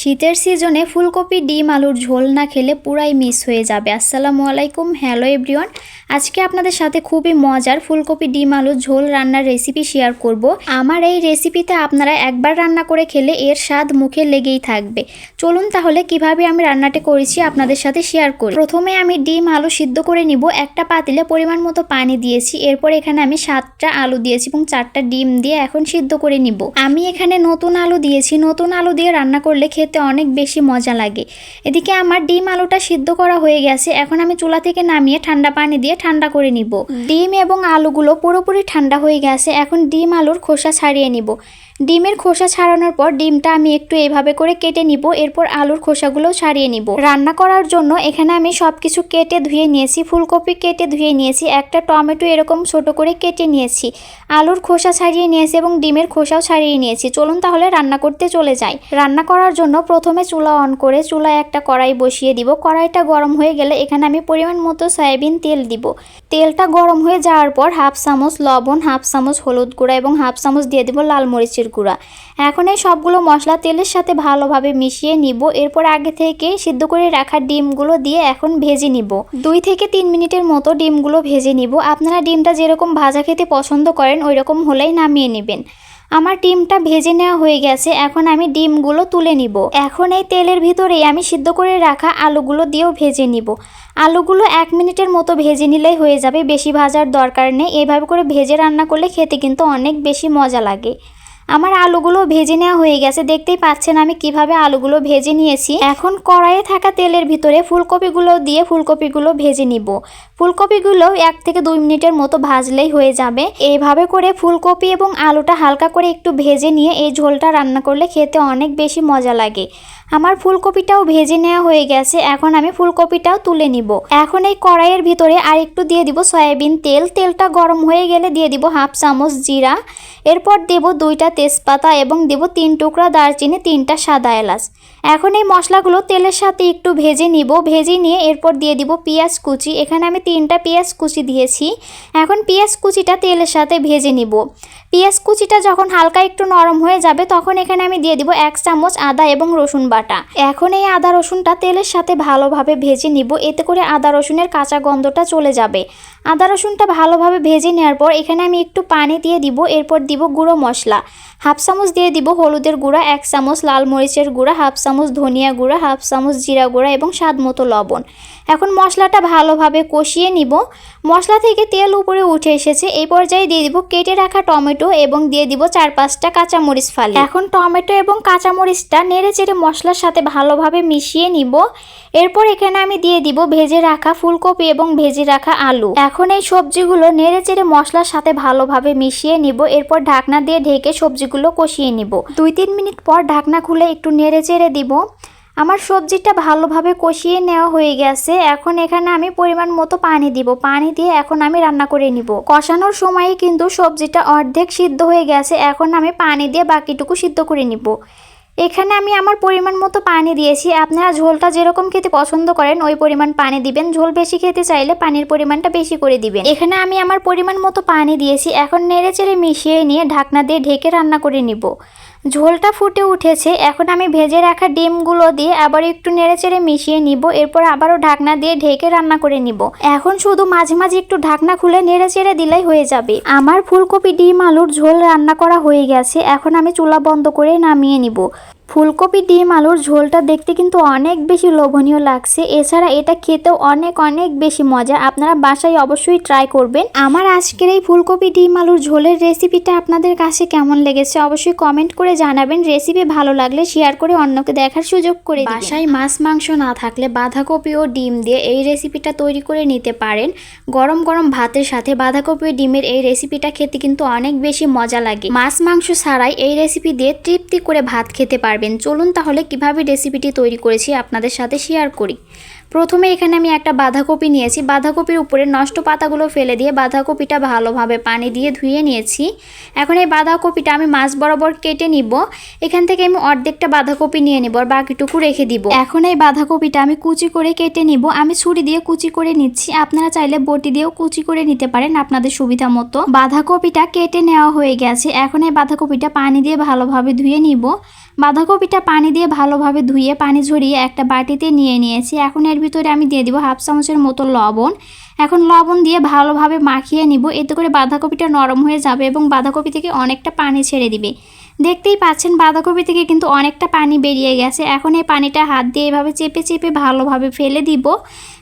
শীতের সিজনে ফুলকপি, ডিম, আলুর ঝোল না খেলে পুরাই মিস হয়ে যাবে। আসসালামু আলাইকুম, হ্যালো এভরিওয়ান। আজকে আপনাদের সাথে খুবই মজার ফুলকপি, ডিম, আলুর ঝোল রান্নার রেসিপি শেয়ার করব। আমার এই রেসিপিতে আপনারা একবার রান্না করে খেলে এর স্বাদ মুখে লেগেই থাকবে। চলুন তাহলে কীভাবে আমি রান্নাটা করেছি আপনাদের সাথে শেয়ার করি। প্রথমে আমি ডিম, আলু সিদ্ধ করে নিব। একটা পাতিলে পরিমাণ মতো পানি দিয়েছি। এরপর এখানে আমি সাতটা আলু দিয়েছি এবং চারটা ডিম দিয়ে এখন সিদ্ধ করে নিব। আমি এখানে নতুন আলু দিয়েছি। নতুন আলু দিয়ে রান্না করলে খেতে অনেক বেশি মজা লাগে। এদিকে আমার ডিম আলুটা সিদ্ধ করা হয়ে গেছে, এখন আমি চুলা থেকে নামিয়ে ঠান্ডা পানি দিয়ে ঠান্ডা করে নিব। ডিম এবং আলুগুলো পুরোপুরি ঠান্ডা হয়ে গেছে, এখন ডিম আলুর খোসা ছাড়িয়ে নিব। ডিমের খোসা ছাড়ানোর পর ডিমটা আমি একটু এভাবে করে কেটে নিব, এরপর আলুর খোসাগুলোও ছাড়িয়ে নিব। রান্না করার জন্য এখানে আমি সব কিছু কেটে ধুয়ে নিয়েছি, ফুলকপি কেটে ধুয়ে নিয়েছি, একটা টমেটো এরকম ছোট করে কেটে নিয়েছি, আলুর খোসা ছাড়িয়ে নিয়েছি এবং ডিমের খোসাও ছাড়িয়ে নিয়েছি। চলুন তাহলে রান্না করতে চলে যাই। রান্না করার জন্য প্রথমে চুলা অন করে চুলায় একটা কড়াই বসিয়ে দিব। কড়াইটা গরম হয়ে গেলে এখানে আমি পরিমাণ মতো সয়াবিন তেল দিব। তেলটা গরম হয়ে যাওয়ার পর হাফ চামচ লবণ, হাফ চামচ হলুদ গুঁড়া এবং হাফ চামচ দিয়ে দিব লাল মরিচের গুঁড়া। এখন এই সবগুলো মশলা তেলের সাথে ভালোভাবে মিশিয়ে নিব। এরপর আগে থেকে সিদ্ধ করে রাখা ডিমগুলো দিয়ে এখন ভেজে নিব। দুই থেকে তিন মিনিটের মতো ডিমগুলো ভেজে নিব। আপনারা ডিমটা যেরকম ভাজা খেতে পছন্দ করেন ওই রকম হলেই নামিয়ে নেবেন। আমার ডিমটা ভেজে নেওয়া হয়ে গেছে। এখন আমি ডিমগুলো তুলে নিব। এখন এই তেলের ভিতরেই আমি সিদ্ধ করে রাখা আলুগুলো দিয়েও ভেজে নিব। আলুগুলো এক মিনিটের মতো ভেজে নিলেই হয়ে যাবে। বেশি ভাজার দরকার নেই। এভাবে করে ভেজে রান্না করলে খেতে কিন্তু অনেক বেশি মজা লাগে। আমার আলুগুলো ভেজে নেওয়া হয়ে গেছে, দেখতেই পাচ্ছেন আমি কীভাবে আলুগুলো ভেজে নিয়েছি। এখন কড়াইয়ে থাকা তেলের ভিতরে ফুলকপিগুলো দিয়ে ফুলকপিগুলো ভেজে নিব। ফুলকপিগুলো এক থেকে দুই মিনিটের মতো ভাজলেই হয়ে যাবে। এইভাবে করে ফুলকপি এবং আলুটা হালকা করে একটু ভেজে নিয়ে এই ঝোলটা রান্না করলে খেতে অনেক বেশি মজা লাগে। আমার ফুলকপিটাও ভেজে নেওয়া হয়ে গেছে, এখন আমি ফুলকপিটাও তুলে নিব। এখন এই কড়াইয়ের ভিতরে আর একটু দিয়ে দিব সয়াবিন তেল। তেলটা গরম হয়ে গেলে দিয়ে দিব হাফ চামচ জিরা। এরপর দেব দুইটা তেজপাতা এবং দেব তিন টুকরা দারচিনি, তিনটা সাদা এলাচ। এখন এই মশলাগুলো তেলের সাথে একটু ভেজে নিব। ভেজে নিয়ে এরপর দিয়ে দিব পেঁয়াজ কুচি। এখানে আমি তিনটা পেঁয়াজ কুচি দিয়েছি। এখন পেঁয়াজ কুচিটা তেলের সাথে ভেজে নিব। পেঁয়াজ কুচিটা যখন হালকা একটু নরম হয়ে যাবে, তখন এখানে আমি দিয়ে দিব এক চামচ আদা এবং রসুন বাটা। এখন এই আদা রসুনটা তেলের সাথে ভালোভাবে ভেজে নিব। এতে করে আদা রসুনের কাঁচা গন্ধটা চলে যাবে। আদা রসুনটা ভালোভাবে ভেজে নেওয়ার পর এখানে আমি একটু পানি দিয়ে দিব। এরপর দিব গুঁড়ো মশলা। হাফ চামচ দিয়ে দিব হলুদের গুঁড়া, এক চামচ লাল মরিচের গুঁড়া, হাফ চামচ ধনিয়া গুঁড়া, হাফ চামচ জিরা গুঁড়া এবং স্বাদ মতো লবণ। এখন মশলাটা ভালোভাবে কষিয়ে নিব। মশলা থেকে তেল উপরে উঠে এসেছে। এই পর্যায়ে দিয়ে দিব কেটে রাখা টমেটো এবং দিয়ে দিব চার পাঁচটা কাঁচামরিচ ফালি। এখন টমেটো এবং কাঁচামরিচটা নেড়ে চেড়ে মশলার সাথে ভালোভাবে মিশিয়ে নিব। এরপর এখানে আমি দিয়ে দিব ভেজে রাখা ফুলকপি এবং ভেজে রাখা আলু। এখন এই সবজিগুলো নেড়ে চেড়ে মশলার সাথে ভালোভাবে মিশিয়ে নিব। এরপর ঢাকনা দিয়ে ঢেকে সবজিগুলো কষিয়ে নিব। দুই তিন মিনিট পর ঢাকনা খুলে একটু নেড়ে চেড়ে দিব। আমার সবজিটা ভালোভাবে কষিয়ে নেওয়া হয়ে গেছে। এখন এখানে আমি পরিমাণ মতো পানি দিব। পানি দিয়ে এখন আমি রান্না করে নিব। কষানোর সময়ে কিন্তু সবজিটা অর্ধেক সিদ্ধ হয়ে গেছে। এখন আমি পানি দিয়ে বাকিটুকু সিদ্ধ করে নিব। এখানে আমি আমার পরিমাণ মতো পানি দিয়েছি। আপনারা ঝোলটা যেরকম খেতে পছন্দ করেন, ওই পরিমাণ পানি দিবেন। ঝোল বেশি খেতে চাইলে পানির পরিমাণটা বেশি করে দিবেন। এখানে আমি আমার পরিমাণ মতো পানি দিয়েছি। এখন নেড়ে চেড়ে মিশিয়ে নিয়ে ঢাকনা দিয়ে ঢেকে রান্না করে নিব। ঝোলটা ফুটে উঠেছে। এখন আমি ভেজে রাখা ডিমগুলো দিয়ে আবার একটু নেড়ে চেড়ে মিশিয়ে নিব। এরপর আবারও ঢাকনা দিয়ে ঢেকে রান্না করে নিব। এখন শুধু মাঝে মাঝে একটু ঢাকনা খুলে নেড়ে চেড়ে দিলেই হয়ে যাবে। আমার ফুলকপি, ডিম, আলুর ঝোল রান্না করা হয়ে গেছে। এখন আমি চুলা বন্ধ করে নামিয়ে নিব। ফুলকপি, ডিম, আলুর ঝোলটা দেখতে কিন্তু অনেক বেশি লোভনীয় লাগছে। এছাড়া এটা খেতেও অনেক অনেক বেশি মজা। আপনারা বাসায় অবশ্যই ট্রাই করবেন। আমার আজকের এই ফুলকপি, ডিম, আলুর ঝোলের রেসিপিটা আপনাদের কাছে কেমন লেগেছে অবশ্যই কমেন্ট করে জানাবেন। রেসিপি ভালো লাগলে শেয়ার করে অন্যকে দেখার সুযোগ করে বাসায় মাছ, মাংস না থাকলে বাঁধাকপি ও ডিম দিয়ে এই রেসিপিটা তৈরি করে নিতে পারেন। গরম গরম ভাতের সাথে বাঁধাকপি ও ডিমের এই রেসিপিটা খেতে কিন্তু অনেক বেশি মজা লাগে। মাছ, মাংস ছাড়াই এই রেসিপি দিয়ে তৃপ্তি করে ভাত খেতে পারবেন। চলুন তাহলে কীভাবে রেসিপিটি তৈরি করেছি আপনাদের সাথে শেয়ার করি। প্রথমে এখানে আমি একটা বাঁধাকপি নিয়েছি। বাঁধাকপির উপরে নষ্ট পাতাগুলো ফেলে দিয়ে বাঁধাকপিটা ভালোভাবে পানি দিয়ে ধুয়ে নিয়েছি। এখন এই বাঁধাকপিটা আমি মাছ বরাবর কেটে নিব। এখান থেকে আমি অর্ধেকটা বাঁধাকপি নিয়ে নিব আর বাকিটুকু রেখে দিব। এখন এই বাঁধাকপিটা আমি কুচি করে কেটে নিব। আমি ছুরি দিয়ে কুচি করে নিচ্ছি। আপনারা চাইলে বটি দিয়েও কুচি করে নিতে পারেন আপনাদের সুবিধা মতো। বাঁধাকপিটা কেটে নেওয়া হয়ে গেছে। এখন এই বাঁধাকপিটা পানি দিয়ে ভালোভাবে ধুয়ে নিব। বাঁধাকপিটা পানি দিয়ে ভালোভাবে ধুয়ে, পানি ঝরিয়ে একটা বাটিতে নিয়ে নিয়েছি। এখন এর ভিতরে আমি দিয়ে দিব হাফ চামচের মতো লবণ। এখন লবণ দিয়ে ভালোভাবে মাখিয়ে নিব। এতে করে বাঁধাকপিটা নরম হয়ে যাবে এবং বাঁধাকপি থেকে অনেকটা পানি ছেড়ে দিবে। দেখতেই পাচ্ছেন, বাঁধাকপি থেকে কিন্তু অনেকটা পানি বেরিয়ে গেছে। এখন এই পানিটা হাত দিয়ে এভাবে চেপে চেপে ভালোভাবে ফেলে দিব।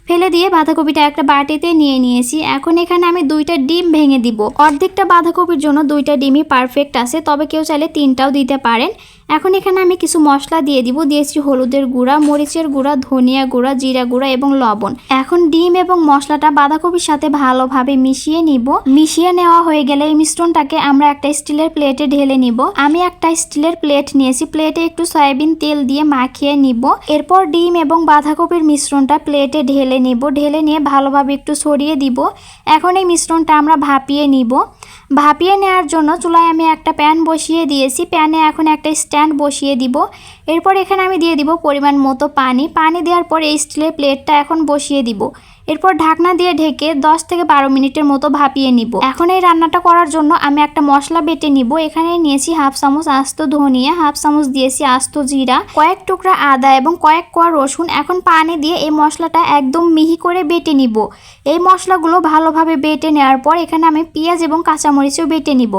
ফেলে দিয়ে বাঁধাকপিটা একটা বাটিতে নিয়ে নিয়েছি। এখন এখানে আমি দুইটা ডিম ভেঙে দিব। অর্ধেকটা বাঁধাকপির জন্য দুইটা ডিমই পারফেক্ট আছে। তবে কেউ চাইলে তিনটাও দিতে পারেন। এখন এখানে আমি কিছু মশলা দিয়ে দিব। দিয়েছি হলুদের গুঁড়া, মরিচের গুঁড়া, ধনিয়া গুঁড়া, জিরা গুঁড়া এবং লবণ। এখন ডিম এবং মশলাটা বাঁধাকপির সাথে ভালোভাবে মিশিয়ে নিব। মিশিয়ে নেওয়া হয়ে গেলে এই মিশ্রণটাকে আমরা একটা স্টিলের প্লেটে ঢেলে নিব। আমি একটা স্টিলের প্লেট নিয়েছি। প্লেটে একটু সয়াবিন তেল দিয়ে মাখিয়ে নিব। এরপর ডিম এবং বাঁধাকপির মিশ্রণটা প্লেটে ঢেলে নিব। ঢেলে নিয়ে ভালোভাবে একটু ছড়িয়ে দিব। এখন এই মিশ্রণটা আমরা ভাপিয়ে নিব। ভাপিয়ে নেওয়ার জন্য চুলায় আমি একটা প্যান বসিয়ে দিয়েছি। প্যানে এখন একটা স্ট্যান্ড বসিয়ে দিব। এরপর এখানে আমি দিয়ে দিব পরিমাণ মতো পানি। পানি দেওয়ার পর এই স্টিলের প্লেটটা এখন বসিয়ে দিব। এরপর ঢাকনা দিয়ে ঢেকে 10 থেকে বারো মিনিটের মতো ভাপিয়ে নিব। এখন এই রান্নাটা করার জন্য আমি একটা মশলা বেটে নিব। এখানে নিয়েছি হাফ চামচ আস্ত ধনিয়া, হাফ চামচ দিয়েছি আস্ত জিরা, কয়েক টুকরা আদা এবং কয়েক কোয়া রসুন। এখন পানি দিয়ে এই মশলাটা একদম মিহি করে বেটে নিব। এই মশলাগুলো ভালোভাবে বেটে নেওয়ার পর এখানে আমি পেঁয়াজ এবং কাঁচামরিচও বেটে নিব।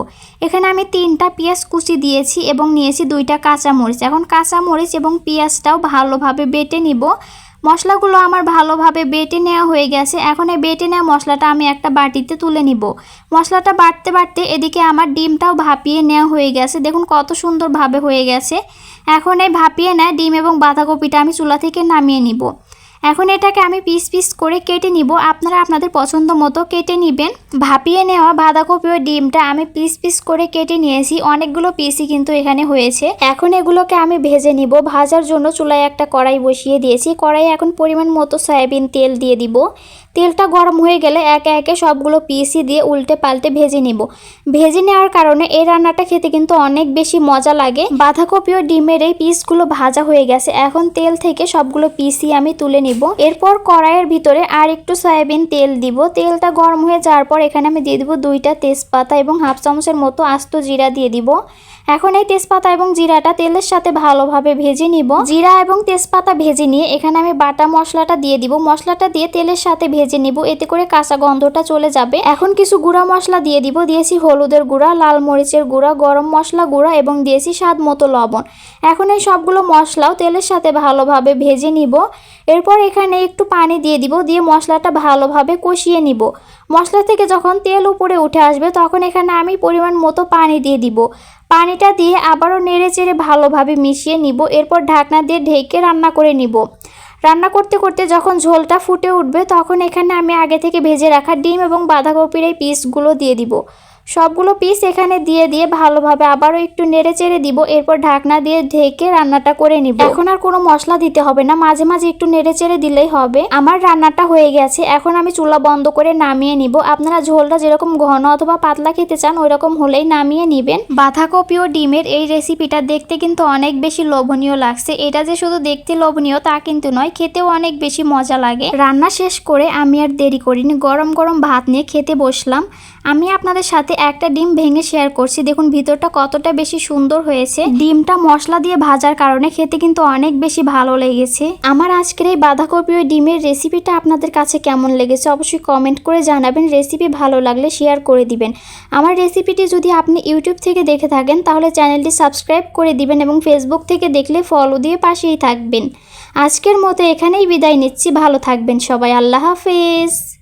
এখানে আমি তিনটা পেঁয়াজ কুচি দিয়েছি এবং নিয়েছি দুইটা কাঁচামরিচ। এখন কাঁচামরিচ এবং পেঁয়াজটাও ভালোভাবে বেটে নিব। মশলাগুলো আমার ভালোভাবে বেটে নেওয়া হয়ে গেছে। এখন এই বেটে নেওয়া মশলাটা আমি একটা বাটিতে তুলে নিব। মশলাটা বাড়তে বাড়তে এদিকে আমার ডিমটাও ভাপিয়ে নেওয়া হয়ে গেছে। দেখুন কত সুন্দরভাবে হয়ে গেছে। এখন এই ভাপিয়ে নেয় ডিম এবং বাঁধাকপিটা আমি চুলা থেকে নামিয়ে নিব। এখন এটাকে আমি পিস পিস করে কেটে নিব। আপনারা আপনাদের পছন্দ মতো কেটে নেবেন। ভাপিয়ে নেওয়া বাঁধাকপি ও ডিমটা আমি পিস পিস করে কেটে নিয়েছি। অনেকগুলো পিসই কিন্তু এখানে হয়েছে। এখন এগুলোকে আমি ভেজে নিব। ভাজার জন্য চুলায় একটা কড়াই বসিয়ে দিয়েছি। কড়াই এখন পরিমাণ মতো সয়াবিন তেল দিয়ে দিব। তেলটা গরম হয়ে গেলে একে একে সবগুলো পিসি দিয়ে উল্টে পাল্টে ভেজে নিব। ভেজে নেওয়ার কারণে এই রান্নাটা খেতে কিন্তু অনেক বেশি মজা লাগে। বাঁধাকপি ও ডিমের এই পিসগুলো ভাজা হয়ে গেছে। এখন তেল থেকে সবগুলো পিসি আমি তুলে নিব। এরপর কড়াইয়ের ভিতরে আর একটু সয়াবিন তেল দিব। তেলটা গরম হয়ে যাওয়ার পর এখানে আমি দিয়ে দিব দুইটা তেজপাতা এবং হাফ চামচের মতো আস্ত জিরা দিয়ে দিব। এখন এই তেজপাতা এবং জিরাটা তেলের সাথে ভালোভাবে ভেজে নিব। জিরা এবং তেজপাতা ভেজে নিয়ে এখানে আমি বাটা মশলাটা দিয়ে দিব। মশলাটা দিয়ে তেলের সাথে ভেজে নিব। এতে করে কাঁচা গন্ধটা চলে যাবে। এখন কিছু গুঁড়া মশলা দিয়ে দিব। দিয়েছি হলুদের গুঁড়া, লাল মরিচের গুঁড়া, গরম মশলা গুঁড়া এবং দিয়েছি স্বাদ মতো লবণ। এখন এই সবগুলো মশলাও তেলের সাথে ভালোভাবে ভেজে নিব। এরপর এখানে একটু পানি দিয়ে দিব। দিয়ে মশলাটা ভালোভাবে কষিয়ে নিব। মশলা থেকে যখন তেল উপরে উঠে আসবে, তখন এখানে আমি পরিমাণ মতো পানি দিয়ে দিব। পানিটা দিয়ে আবারও নেড়ে চেড়ে ভালোভাবে মিশিয়ে নিব, এরপর ঢাকনা দিয়ে ঢেকে রান্না করে নিব। রান্না করতে করতে যখন ঝোলটা ফুটে উঠবে, তখন এখানে আমি আগে থেকে ভেজে রাখা ডিম এবং বাঁধাকপির এই পিসগুলো দিয়ে দিব। সবগুলো পিস এখানে দিয়ে দিয়ে ভালোভাবে আবারও একটু নেড়ে চেড়ে দিব, এরপর ঢাকনা দিয়ে ঢেকে রান্নাটা করে নিব। এখন আর কোনো মশলা দিতে হবে না, মাঝে মাঝে একটু নেড়ে চেড়ে দিলেই হবে। আমার রান্নাটা হয়ে গেছে, এখন আমি চুলা বন্ধ করে নামিয়ে নিব। আপনারা ঝোলটা যেরকম ঘন অথবা পাতলা খেতে চান ওই রকম হলেই নামিয়ে নিবেন। বাঁধাকপি ও ডিমের এই রেসিপিটা দেখতে কিন্তু অনেক বেশি লোভনীয় লাগছে। এটা যে শুধু দেখতে লোভনীয় তা কিন্তু নয়, খেতেও অনেক বেশি মজা লাগে। রান্না শেষ করে আমি আর দেরি করিনি, গরম গরম ভাত নিয়ে খেতে বসলাম। আমি আপনাদের সাথে একটা ডিম ভেঙে শেয়ার করছি। দেখুন, ভিতরটা কতটা বেশি সুন্দর হয়েছে। ডিমটা মশলা দিয়ে ভাজার কারণে খেতে কিন্তু অনেক বেশি ভালো লেগেছে। আমার আজকের এই বাঁধাকপি ও ডিমের রেসিপিটা আপনাদের কাছে কেমন লেগেছে অবশ্যই কমেন্ট করে জানাবেন। রেসিপি ভালো লাগলে শেয়ার করে দিবেন। আমার রেসিপিটি যদি আপনি ইউটিউব থেকে দেখে থাকেন, তাহলে চ্যানেলটি সাবস্ক্রাইব করে দিবেন এবং ফেসবুক থেকে দেখলে ফলো দিয়ে পাশেই থাকবেন। আজকের মতো এখানেই বিদায় নিচ্ছি। ভালো থাকবেন সবাই। আল্লাহ হাফেজ।